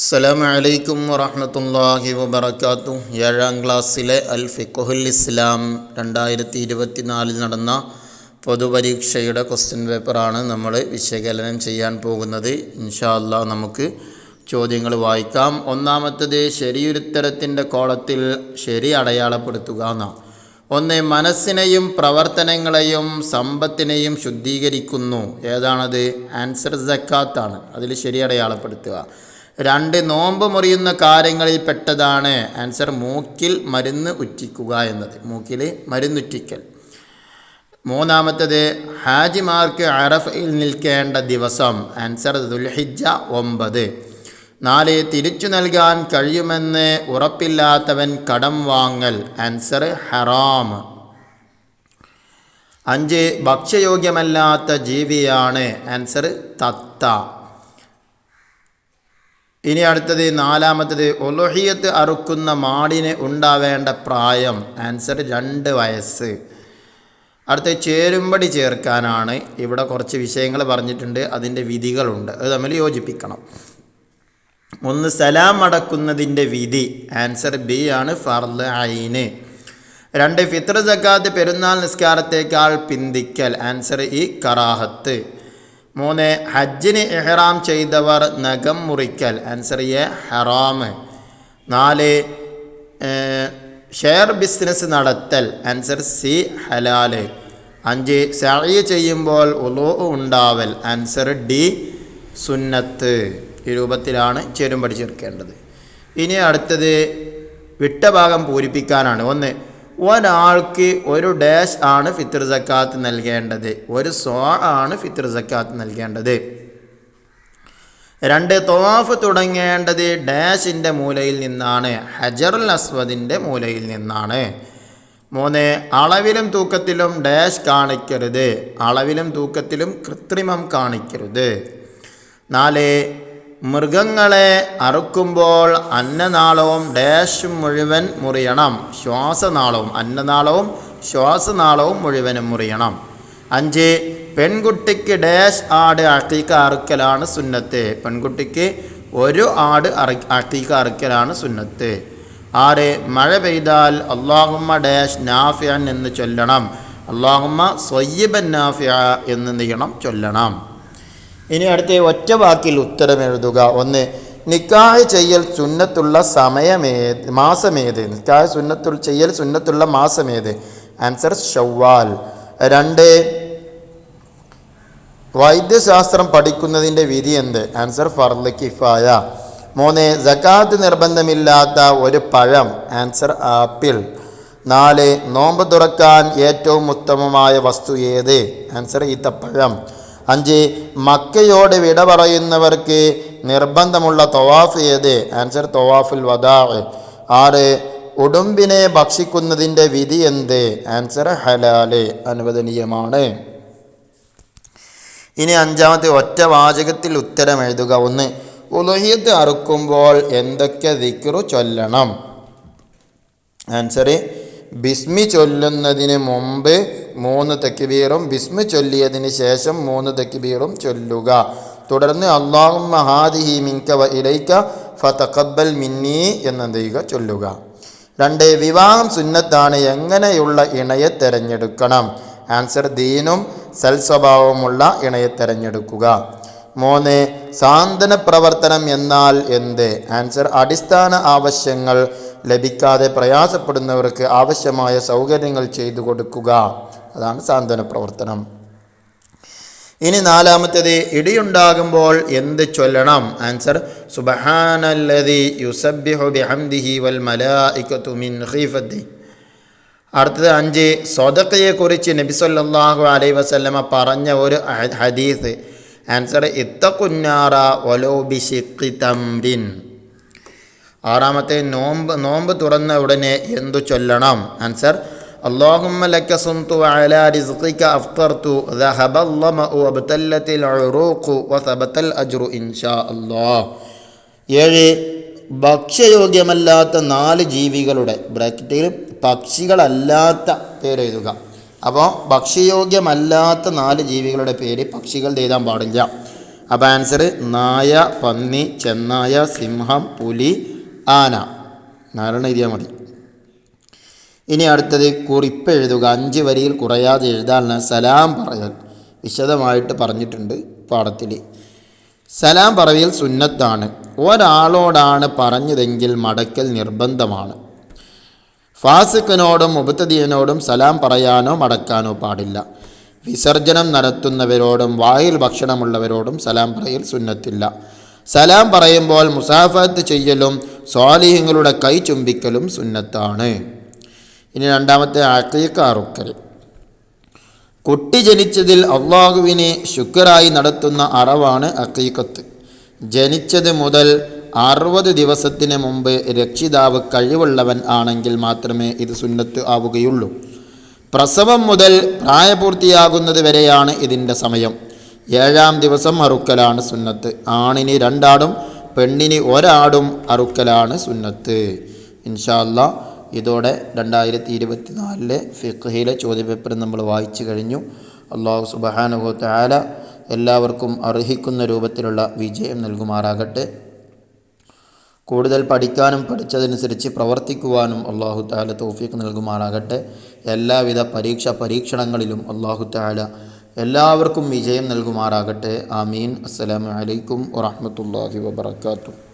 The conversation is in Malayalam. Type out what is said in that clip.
അസ്സലാമു അലൈക്കും വറഹ്മത്തുള്ളാഹി വബറകാതുഹു. ഏഴാം ക്ലാസ്സിലെ അൽ ഫിഖുൽ ഇസ്ലാം രണ്ടായിരത്തി ഇരുപത്തിനാലിൽ നടന്ന പൊതുപരീക്ഷയുടെ ക്വസ്റ്റ്യൻ പേപ്പറാണ് നമ്മൾ വിശകലനം ചെയ്യാൻ പോകുന്നത്. ഇൻഷാ അല്ലാഹ് നമുക്ക് ചോദ്യങ്ങൾ വായിക്കാം. ഒന്നാമത്തത് ശരിയുരുത്തരത്തിന്റെ കോളത്തിൽ ശരി അടയാളപ്പെടുത്തുക എന്നാണ്. ഒന്ന് മനസ്സിനെയും പ്രവർത്തനങ്ങളെയും സമ്പത്തിനെയും ശുദ്ധീകരിക്കുന്നു. ഏതാണത്? ആൻസർ ജക്കാത്താണ് അതിൽ ശരി അടയാളപ്പെടുത്തുക. രണ്ട് നോമ്പ് മുറിയുന്ന കാര്യങ്ങളിൽ പെട്ടതാണ്. ആൻസർ മൂക്കിൽ മരുന്ന് ഉറ്റിക്കുക എന്നത്. മൂക്കിൽ മരുന്നുറ്റിക്കൽ മൂന്നാമത്തത് ഹാജിമാർക്ക് അറഫയിൽ നിൽക്കേണ്ട ദിവസം. ആൻസർ ദുൽഹിജ ഒമ്പത്. നാല് തിരിച്ചു നൽകാൻ കഴിയുമെന്ന് ഉറപ്പില്ലാത്തവൻ കടം വാങ്ങൽ. ആൻസർ ഹറാം. അഞ്ച് ഭക്ഷ്യയോഗ്യമല്ലാത്ത ജീവിയാണ്. ആൻസർ തത്ത. ഇനി അടുത്തത് നാലാമത്തത് ഒലുഹിയത്ത് അറുക്കുന്ന മാടിന് ഉണ്ടാവേണ്ട പ്രായം. ആൻസർ രണ്ട് വയസ്സ്. അടുത്ത ചേരുമ്പടി ചേർക്കാനാണ്. ഇവിടെ കുറച്ച് വിഷയങ്ങൾ പറഞ്ഞിട്ടുണ്ട് അതിന്റെ വിധികളുണ്ട്. അത് തമ്മിൽ യോജിപ്പിക്കണം. ഒന്ന് സലാം അടക്കുന്നതിന്റെ വിധി. ആൻസർ ബി ആണ് ഫർദ് ഐന് രണ്ട് ഫിത്ര ജക്കാത്ത് പെരുന്നാൾ നിസ്കാരത്തേക്കാൾ പിന്തിക്കൽ. Answer E കറാഹത്ത്. മൂന്ന് ഹജ്ജിന് ഇഹ്റാം ചെയ്തവർ നഖം മുറിക്കൽ. ആൻസർ എ ഹറാം. നാല് ഷെയർ ബിസിനസ് നടത്തൽ. ആൻസർ സി ഹലാൽ അഞ്ച് സഴി ചെയ്യുമ്പോൾ ഉലോ ഉണ്ടാവൽ. ആൻസർ ഡി സുന്നത്ത്. ഈ രൂപത്തിലാണ് ചേരും ചേർക്കേണ്ടത് ഇനി അടുത്തത് വിട്ട ഭാഗം പൂരിപ്പിക്കാനാണ്. ഒന്ന് ഒരാൾക്ക് ഒരു ഡാഷ് ആണ് ഫിത്തർ സക്കാത്ത് നൽകേണ്ടത്. ഒരു സോ ആണ് ഫിത്തർ സക്കാത്ത് നൽകേണ്ടത്. രണ്ട് തോഫ് തുടങ്ങേണ്ടത് ഡാഷിന്റെ മൂലയിൽ നിന്നാണ്. ഹജറുൽ അസ്വദിന്റെ മൂലയിൽ നിന്നാണ്. മൂന്ന് അളവിലും തൂക്കത്തിലും ഡാഷ് കാണിക്കരുത്. അളവിലും തൂക്കത്തിലും കൃത്രിമം കാണിക്കരുത്. നാല് മൃഗങ്ങളെ അറുക്കുമ്പോൾ അന്നനാളവും ഡാഷ് മുഴുവൻ മുറിയണം. ശ്വാസനാളവും അന്നനാളവും ശ്വാസനാളവും മുഴുവനും മുറിയണം. അഞ്ച് പെൺകുട്ടിക്ക് ഡാഷ് ആട് അട്ടീക്ക അറുക്കലാണ് സുന്നത്ത്. പെൺകുട്ടിക്ക് ഒരു ആട് അറ അട്ടീക്ക അറുക്കലാണ് സുന്നത്ത്. ആറ് മഴ പെയ്താൽ അള്ളാഹുമ്മ ഡാഷ് നാഫിയാൻ എന്ന് ചൊല്ലണം. അള്ളാഹുമ്മ സൊയ്യബൻ നാഫിയ എന്ന് നീണം ചൊല്ലണം. ഇനി അടുത്ത ഒറ്റ വാക്കിൽ ഉത്തരം എഴുതുക. ഒന്ന് നിക്കാഹ് ചെയ്യൽ സുന്നത്തുള്ള സമയമേത് മാസമേത്? നിക്കാഹ് സുന്നത്തുള്ള ചെയ്യൽ സുന്നത്തുള്ള മാസമേത്? ആൻസർ ഷവ്വാൽ. രണ്ട് വൈദ്യശാസ്ത്രം പഠിക്കുന്നതിന്റെ വിധി എന്ത്? ആൻസർ ഫർദ് കിഫായ. മൂന്ന് ജക്കാത്ത് നിർബന്ധമില്ലാത്ത ഒരു പഴം? Answer apple. നാല് നോമ്പ് തുറക്കാൻ ഏറ്റവും ഉത്തമമായ വസ്തു ഏത്? ആൻസർ ഈത്തപ്പഴം. അഞ്ച് മക്കയോട് വിട പറയുന്നവർക്ക് നിർബന്ധമുള്ള തൊവാഫ് ഏത്? ആൻസർ തൊവാഫുൽ വദാവ് ആറ് ഉടുമ്പിനെ ഭക്ഷിക്കുന്നതിന്റെ വിധി എന്ത്? ആൻസർ ഹലാൽ. അനുവദനീയമാണ്. ഇനി അഞ്ചാമത്തെ ഒറ്റ വാചകത്തിൽ ഉത്തരം എഴുതുക. ഒന്ന് ഉലഹിയത്ത് അറുക്കുമ്പോൾ എന്തൊക്കെ ദിക്റു ചൊല്ലണം? ആൻസർ ബിസ്മി ചൊല്ലുന്നതിന് മുമ്പ് മൂന്ന് തെക്കുബീറും ബിസ്മി ചൊല്ലിയതിന് ശേഷം മൂന്ന് തെക്കുബീറും ചൊല്ലുക. തുടർന്ന് അള്ളാഹും മഹാദിഹി മിങ്ക വ ഇലൈക്ക ഫതഖബ്ബൽ മിന്നി എന്നെന്ത് ചെയ്യുക ചൊല്ലുക. രണ്ട് വിവാഹം സുന്നത്താണ്. എങ്ങനെയുള്ള ഇണയെ തിരഞ്ഞെടുക്കണം? ആൻസർ ദീനും സൽസ്വഭാവമുള്ള ഇണയെ തിരഞ്ഞെടുക്കുക. മൂന്ന് സാന്ത്വന പ്രവർത്തനം എന്നാൽ എന്ത്? ആൻസർ അടിസ്ഥാന ആവശ്യങ്ങൾ. ലഭിക്കാതെ പ്രയാസപ്പെടുന്നവർക്ക് ആവശ്യമായ സൗകര്യങ്ങൾ ചെയ്തു കൊടുക്കുക. അതാണ് സാന്ത്വന പ്രവർത്തനം. ഇനി നാലാമത്തേത് ഇടിയുണ്ടാകുമ്പോൾ എന്ത് ചൊല്ലണം? ആൻസർ സുബഹാനല്ലതി യുസബ്ബിഹു ബിഹംദിഹി വൽ മലായികത്തു മിൻ ഖീഫത്തി. അടുത്തത് അഞ്ച് സ്വതക്കയെക്കുറിച്ച് നബി സല്ലല്ലാഹു അലൈഹി വസല്ലമ പറഞ്ഞ ഒരു ഹദീസ്. ആൻസർ ഇത്തക്കുന്നാറ ഒലോ ആറാമത്തെ നോമ്പ് നോമ്പ് തുറന്ന ഉടനെ എന്തു ചൊല്ലണം ആൻസർ അള്ളാഹുമ്മ ലക്ക സുന്തു അലാ റിസ്ഖിക അഫ്തർതു ذهب الظمأ وابتلت العروق وثبت الأجر إن شاء الله ഏഴ് ഭക്ഷ്യയോഗ്യമല്ലാത്ത നാല് ജീവികളുടെ ബ്രാക്കറ്റിൽ പക്ഷികളല്ലാത്ത പേര് എഴുതുക അപ്പോൾ ഭക്ഷ്യയോഗ്യമല്ലാത്ത നാല് ജീവികളുടെ പേര് പക്ഷികൾ എഴുതാൻ പാടില്ല അപ്പം ആൻസർ നായ പന്നി ചെന്നായ സിംഹം പുലി ആന. നാലെണ്ണം എഴുതിയാൽ മതി. ഇനി അടുത്തത് കുറിപ്പ് എഴുതുക. അഞ്ച് വരിയിൽ കുറയാതെ എഴുതാനുള്ള സലാം പറയൽ വിശദമായിട്ട് പറഞ്ഞിട്ടുണ്ട് പാഠത്തിൽ സലാം പറയൽ സുന്നത്താണ്. ഒരാളോടാണ് പറഞ്ഞതെങ്കിൽ മടക്കൽ നിർബന്ധമാണ്. ഫാസിഖിനോടും മുബത്തദീനോടും സലാം പറയാനോ മടക്കാനോ പാടില്ല. വിസർജനം നടത്തുന്നവരോടും വായിൽ ഭക്ഷണമുള്ളവരോടും സലാം പറയൽ സുന്നത്തില്ല. സലാം പറയുമ്പോൾ മുസാഫത്ത് ചെയ്യലും സ്വാലിഹ്യങ്ങളുടെ കൈ ചുംബിക്കലും സുന്നത്താണ്. ഇനി രണ്ടാമത്തെ അക്കീക്ക അറുക്കൽ കുട്ടി ജനിച്ചതിൽ അള്ളാഹുവിനെ ശുക്രായി നടത്തുന്ന അറവാണ് അക്കീക്കത്ത് ജനിച്ചത് മുതൽ അറുപത് ദിവസത്തിന് മുമ്പ് രക്ഷിതാവ് കഴിവുള്ളവൻ ആണെങ്കിൽ മാത്രമേ ഇത് സുന്നത്ത് ആവുകയുള്ളൂ. പ്രസവം മുതൽ പ്രായപൂർത്തിയാകുന്നത് വരെയാണ് ഇതിന്റെ സമയം. ഏഴാം ദിവസം അറുക്കലാണ് സുന്നത്ത്. ആണിന് രണ്ടാടും പെണ്ണിന് ഒരാടും അറുക്കലാണ് സുന്നത്ത്. ഇൻഷാല്ല ഇതോടെ രണ്ടായിരത്തി ഇരുപത്തി നാലിലെ ഫിഖഹിലെ ചോദ്യപേപ്പർ നമ്മൾ വായിച്ചു കഴിഞ്ഞു. അള്ളാഹു ആല എല്ലാവർക്കും അർഹിക്കുന്ന രൂപത്തിലുള്ള വിജയം നൽകുമാറാകട്ടെ. കൂടുതൽ പഠിക്കാനും പഠിച്ചതനുസരിച്ച് പ്രവർത്തിക്കുവാനും അള്ളാഹു താല തൗഫീഖ് നൽകുമാറാകട്ടെ. എല്ലാവിധ പരീക്ഷ പരീക്ഷണങ്ങളിലും അള്ളാഹു താല എല്ലാവർക്കും വിജയം നൽകുമാറാകട്ടെ. ആമീൻ. അസ്സലാമലൈക്കും വറഹ്മത്തുള്ളാഹി വബറകാതുഹു.